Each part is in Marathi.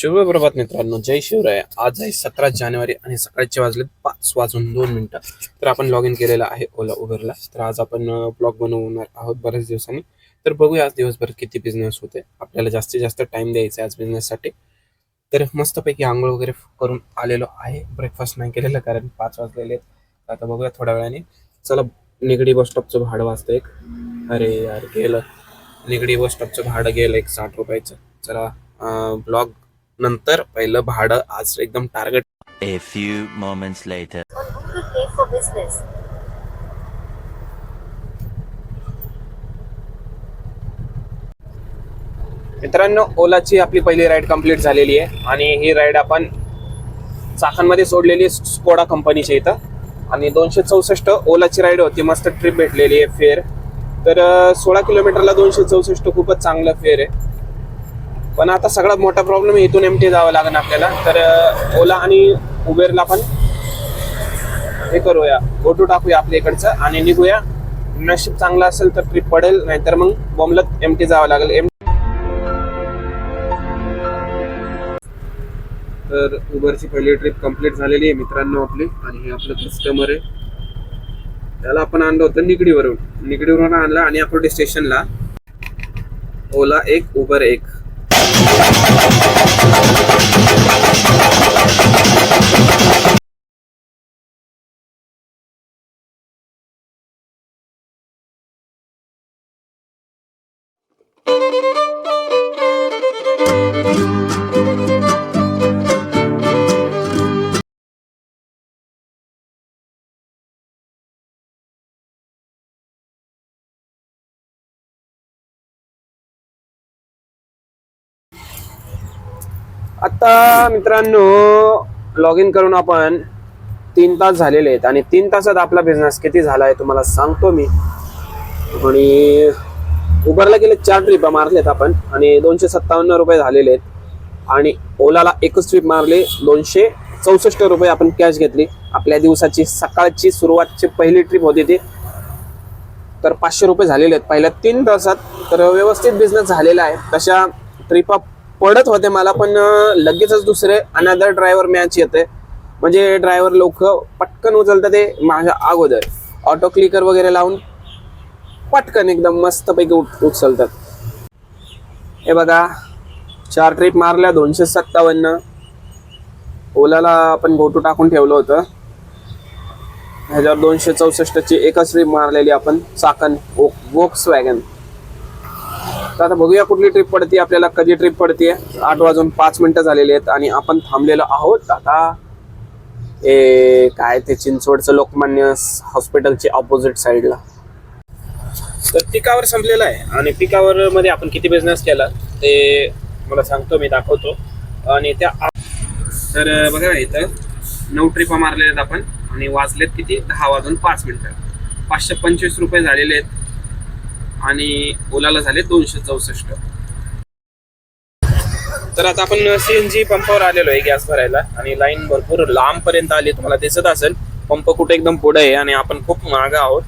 शुभप्रभात मित्रांनो जय शिवराय. आज आहे सतरा जानेवारी आणि सकाळचे वाजले पाच वाजून दोन मिनिटं. तर आपण लॉग इन केलेलं आहे ओला उबरला. तर आज आपण ब्लॉग बनवणार आहोत बऱ्याच दिवसांनी. तर बघूया आज दिवसभर किती बिझनेस होते. आपल्याला जास्तीत जास्त टाइम द्यायचा आहे आज बिझनेससाठी तर मस्तपैकी आंघोळ वगैरे करून आलेलो आहे. ब्रेकफास्ट नाही केलेलं कारण पाच वाजलेले आहेत. आता बघूया थोड्या वेळाने. चला निगडी बस स्टॉपचं भाडं वाजतं एक. अरे यार गेलं. निगडी बस स्टॉपचं भाडं गेलं एक साठ रुपयाचं. चला ब्लॉग नंतर पहिलं भाडं आज एकदम target A few moments later. on Google Pay for Business. मित्रांनो ओलाची आपली पहिली राईड कंप्लीट झालेली आहे आणि ही राईड आपण चाकणमध्ये सोडलेली आहे स्कोडा कंपनीच्या इथं आणि दोनशे चौसष्ट ओलाची राईड होती मस्त ट्रिप भेटलेली आहे फेअर तर अं, सोळा किलोमीटरला दोनशे चौसष्ट खूपच चांगलं फेअर आहे पण आता सगळ्यात मोठा प्रॉब्लेम इथून एमटी जावं लागेल आपल्याला. तर ओला आणि उबेरला पण हे करूया. गोटू टाकूया आपल्या इकडचं आणि निघूया. नशीब चांगलं असेल तर ट्रिप पडेल नाहीतर मग बॉम्बलत एमटी जावं लागेल. एम तर उबरची पहिली ट्रिप कंप्लीट झालेली आहे मित्रांनो आपली आणि हे आपलं कस्टमर आहे. त्याला आपण आणलं होतं निगडीवरून. निगडीवरून आणलं आणि आपण स्टेशनला ओला एक उबर एक. thank आत्ता मित्रांनो लॉग इन करून आपण तीन तास झालेले आहेत आणि तीन तासात आपला बिझनेस किती झाला आहे तुम्हाला सांगतो मी. आणि उबरला गेले चार ट्रिप मारलेत आपण आणि दोनशे सत्तावन्न रुपये झालेले आहेत. आणि ओलाला एकच ट्रिप मारली दोनशे चौसष्ट रुपये आपण कॅश घेतली. आपल्या दिवसाची सकाळची सुरुवातची पहिली ट्रिप होती ती. तर पाचशे रुपये झालेले आहेत. पहिल्या तीन तासात तर व्यवस्थित बिझनेस झालेला आहे. तशा ट्रिपा पडत होते मला पण लगेचच दुसरे अनदर ड्रायव्हर मॅच येते म्हणजे ड्रायव्हर लोक पटकन उचलतात ते माझ्या अगोदर. ऑटो क्लिकर वगैरे लावून पटकन एकदम मस्तपैकी उच उचलतात. हे बघा चार ट्रिप मारल्या दोनशे सत्तावन्न. ओलाला आपण गोटू टाकून ठेवलं होतं. ह्याच्यावर दोनशे चौसष्टची एकच ट्रिप मारलेली आपण चाकण वोक्स वॅगन तर आता बघूया कुठली ट्रिप पडते. आपल्याला कधी ट्रिप पडते आठ वाजून पाच मिनिटं झालेली आहेत आणि आपण थांबलेलो आहोत. आता ए काय ते चिंचवडचं लोकमान्य हॉस्पिटलची ऑपोजिट साईडला तर पिकावर संपलेलं आहे. आणि पिकावर मध्ये आपण किती बिझनेस केला ते मला सांगतो मी दाखवतो. आणि त्या तर बघा इथं नऊ ट्रिपा मारलेल्या आहेत आपण. आणि वाजलेत किती? दहा वाजून पाच मिनिटं. पाचशे पंचवीस रुपये झालेले आहेत. आणि ओलाला झाले दोनशे चौसष्ट. तर आता आपण सीएनजी पंपावर आलेलो आहे गॅस भरायला आणि लाईन भरपूर लांब पर्यंत आली तुम्हाला दिसत असेल पंप कुठे एकदम पुढे आहे आणि आपण खूप मागे आहोत.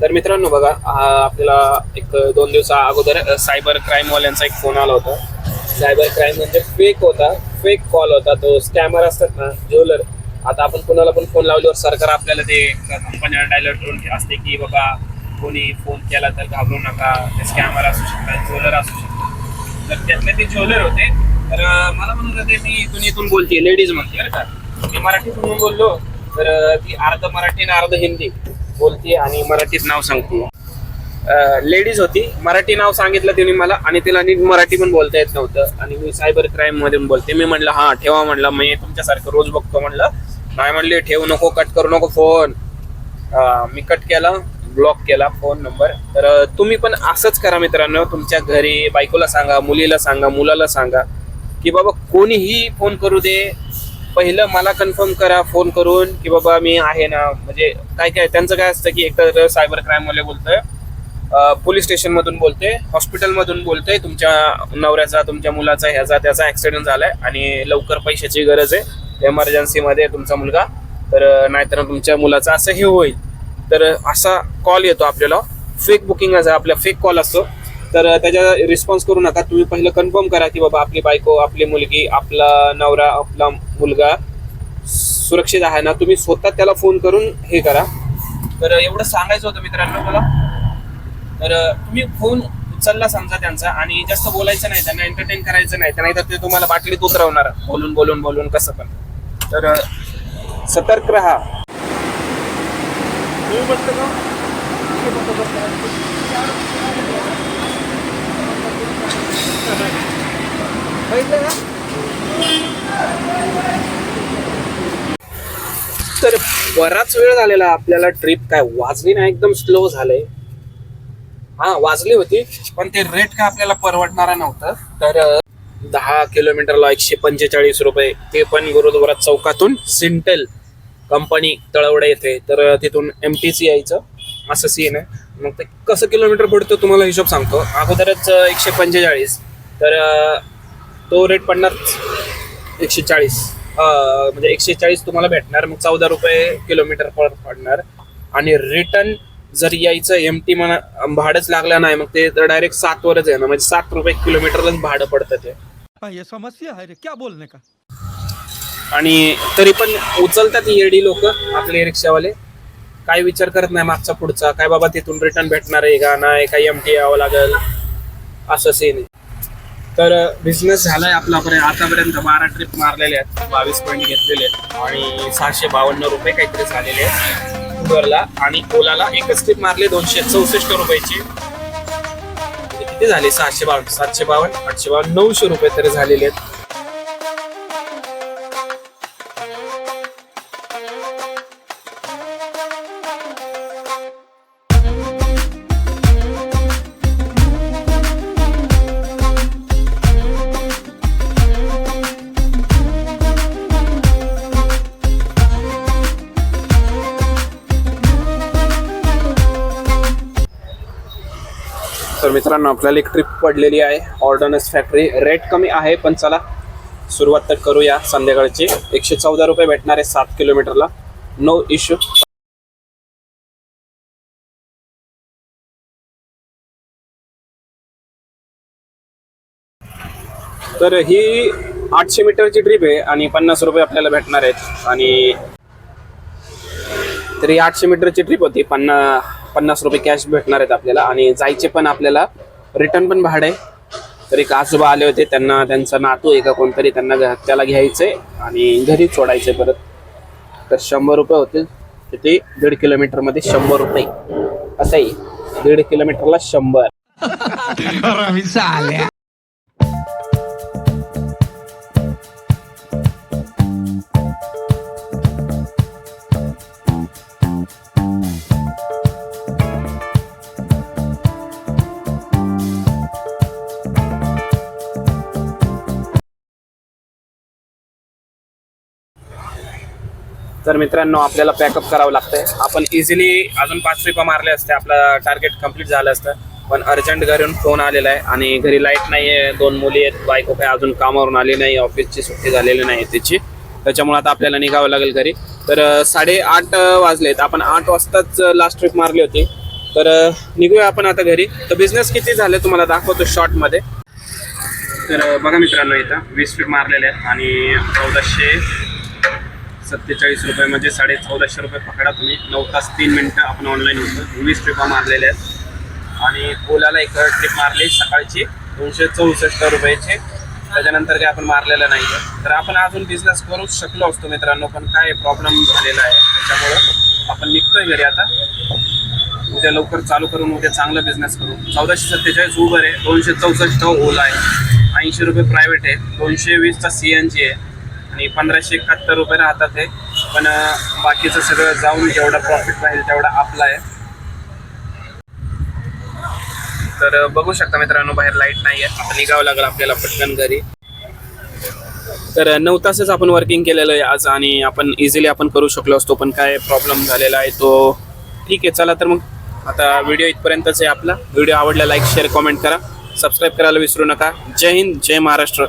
तर मित्रांनो बघा आपल्याला एक दोन दिवसा अगोदर सायबर क्राईम वाल्यांचा एक फोन आला होता. सायबर क्राईम म्हणजे फेक होता फेक कॉल होता. तो स्कॅमर असतात ना ज्वेलर आता आपण कोणाला पण फोन लावल्यावर सरकार आपल्याला ते कंपन्या डायलर करून असते की बाबा कोणी फोन केला तर घाबरू नका ते स्कॅमर असू शकतात ज्वेलर असू शकतात. तर त्यातले ते ज्वेलर होते. तर मला म्हणत होते मी इथून इथून बोलते लेडीज म्हणते बरं का. मी मराठीतून बोललो तर ती अर्ध मराठी आणि अर्ध हिंदी बोलते आणि मराठीत नाव सांगते. लेडीज होती मराठी नाव सांगितलं तिने मला आणि तिला नीट मराठी पण बोलता येत नव्हतं. आणि मी सायबर क्राईम मधून बोलते. मी म्हणलं हा ठेवा म्हटलं मी तुमच्यासारखं रोज बघतो म्हणलं नाही म्हणले ठेवू नको कट करू नको फोन मी कट केला. ब्लॉक केला फोन नंबर तर तुम्ही पण असंच करा मित्रांनो. तुमच्या घरी बायकोला सांगा मुलीला सांगा मुलाला सांगा की बाबा कोणीही फोन करू दे. पहिलं मला कन्फर्म करा फोन करून की बाबा मी आहे ना. म्हणजे काय काय त्यांचं काय असतं की एकतर सायबर क्राईमवाले बोलतोय पोलीस स्टेशनमधून बोलते हॉस्पिटलमधून बोलते तुमच्या नवऱ्याचा तुमच्या मुलाचा ह्याचा त्याचा ऍक्सिडेंट झालाय आणि लवकर पैशाची गरज आहे. एमर्जन्सीमध्ये तुमचा मुलगा तर नाहीतर तुमच्या मुलाचं असं हे होईल. तर असा कॉल येतो आपल्याला. फेक बुकिंग आपला फेक कॉल असतो. तर त्याचा रिस्पॉन्स करू नका. तुम्ही पहिलं कन्फर्म करा की बाबा आपली बायको आपली मुलगी आपला नवरा आपला मुलगा सुरक्षित आहे ना? तुम्ही स्वतः त्याला फोन करून हे करा. तर एवढं सांगायचं होतं मित्रांनो मला तर तुम्ही फोन उचलला समजा त्यांचा आणि जास्त बोलायचं नाही त्यांना एंटरटेन करायचं नाही. नाही तर ते तुम्हाला बाटलीत उतरवणार. बोलून बोलून बोलून कसं पण. तर सतर्क राहा. तर बराच वेळ झालेला आपल्याला ट्रिप काय वाजली ना एकदम स्लो झालंय. हा वाजली होती. पण ते रेट काय आपल्याला परवडणार नव्हतं. तर दहा किलोमीटरला एकशे पंचेचाळीस रुपये. ते पण गुरुद्वारा चौकातून सिंटेल. कंपनी तळवडे येते तर तिथून एम टी सी यायचं. असं सीन आहे. मग ते कसं किलोमीटर पडतो तुम्हाला हिशोब सांगतो. अगोदरच एकशे पंचेचाळीस. तर तो रेट पडणार एकशे चाळीस. म्हणजे एकशे चाळीस तुम्हाला भेटणार. मग चौदा रुपये किलोमीटर पर पडणार. आणि रिटर्न जर यायचं एम टी म्हणा भाडंच लागलं नाही मग ते तर डायरेक्ट सातवरच येणार. म्हणजे सात रुपये किलोमीटरलाच भाडं पडतं ते. समस्या आहे रे. क्या बोलणे का? आणि तरी पण उचलतात येडी लोक आपले रिक्षावाले. काय विचार करत नाही मागचा पुढचा. काय बाबा तिथून रिटर्न भेटणार आहे का? नाही काही एम टी यावं लागेल. असं सीन तर बिझनेस झालाय आपल्यापर्यंत आतापर्यंत बारा ट्रिप मारलेले आहेत. बावीस पॉईंट घेतलेले आहेत. आणि सहाशे बावन्न रुपये काहीतरी झालेले आहेत. उबरला आणि ओलाला एकच ट्रिप मारले दोनशे चौसष्ट रुपयाची. म्हणजे किती झाले? सहाशे बावन्न सातशे बावन्न आठशे बावन्न नऊशे रुपये तरी झालेले आहेत. तर मित्रांनो आपल्याला एक ट्रिप पडलेली आहे. ऑर्डनस फॅक्टरी रेट कमी आहे पण चला सुरुवात तर करूया. संध्याकाळची एकशे चौदा रुपये भेटणार आहे सात किलोमीटरला नो इश्यू तर ही आठशे मीटरची ट्रिप आहे आणि पन्नास रुपये आपल्याला भेटणार आहेत. आणि तर ही आठशे मीटरची ट्रिप होती. पन्ना पन्नास रुपये कॅश भेटणार आहेत आपल्याला. आणि जायचे पण आपल्याला रिटर्न पण भाडं आहे. तर एक आजोबा आले होते. त्यांना त्यांचा नातू आहे का कोणतरी त्यांना त्याला घ्यायचे आणि घरी सोडायचे परत. तर शंभर रुपये होतील. ते दीड किलोमीटरमध्ये शंभर रुपये. असंही. दीड किलोमीटरला शंभर. तर मित्रांनो आपल्याला पॅकअप करावं लागतंय. आपण इझिली अजून पाच ट्रिपा मारल्या असत्या आपलं टार्गेट कंप्लीट झालं असतं. पण अर्जंट घरून फोन आलेला आहे. आणि घरी लाइट नाही आहे दोन मुली आहेत. बायको काय अजून कामावरून आली नाही. ऑफिसची सुट्टी झालेली नाही त्याची त्याच्यामुळे आता आपल्याला निघावं लागेल घरी. तर साडेआठ वाजले वाजलेत आपण आठ वाजताच लास्ट ट्रिप मारली होती. तर निघूया आपण आता घरी. तर बिझनेस किती झाले तुम्हाला दाखवतो शॉर्टमध्ये तर बघा मित्रांनो इथं वीस ट्रिप मारलेले आहेत. आणि चौदाशे सत्तेचाळीस रुपये म्हणजे साडे चौदाशे रुपये पकडा तुम्ही. नऊ तास तीन मिनटं आपण ऑनलाईन होतो. वीस ट्रिपा मारलेल्या आहेत. आणि ओलाला एक ट्रिप मारली सकाळची. दोनशे चौसष्ट रुपयाचे. त्याच्यानंतर काही आपण मारलेलं नाही तर आपण अजून बिझनेस करू शकलो असतो मित्रांनो पण काय प्रॉब्लेम झालेला आहे? त्याच्यामुळं आपण निघतोय घरी आता. उद्या लवकर चालू करून उद्या चांगला बिझनेस करू. चौदाशे सत्तेचाळीस उबर आहे. दोनशे चौसष्ट ओला आहे. ऐंशी रुपये प्रायव्हेट आहे. दोनशे वीसचा सी एन जी आहे. आणि पंधराशे एकाहत्तर रुपये राहतात हे. पण बाकीचं सगळं जाऊन जेवढा प्रॉफिट राहील तेवढा आपला आहे. तर बघू शकता मित्रांनो बाहेर लाइट नाही आहे आता निघावं लागेल आपल्याला पटकन घरी. तर नऊ तासच आपण वर्किंग केलेलं आहे आज आणि आपण इझिली आपण करू शकलो असतो पण काय प्रॉब्लेम झालेला आहे तो ठीक आहे. चला तर मग आता व्हिडिओ इथपर्यंतच आहे आपला. व्हिडिओ आवडला लाईक शेअर कॉमेंट करा. सबस्क्राईब करायला विसरू नका. जय हिंद जय महाराष्ट्र.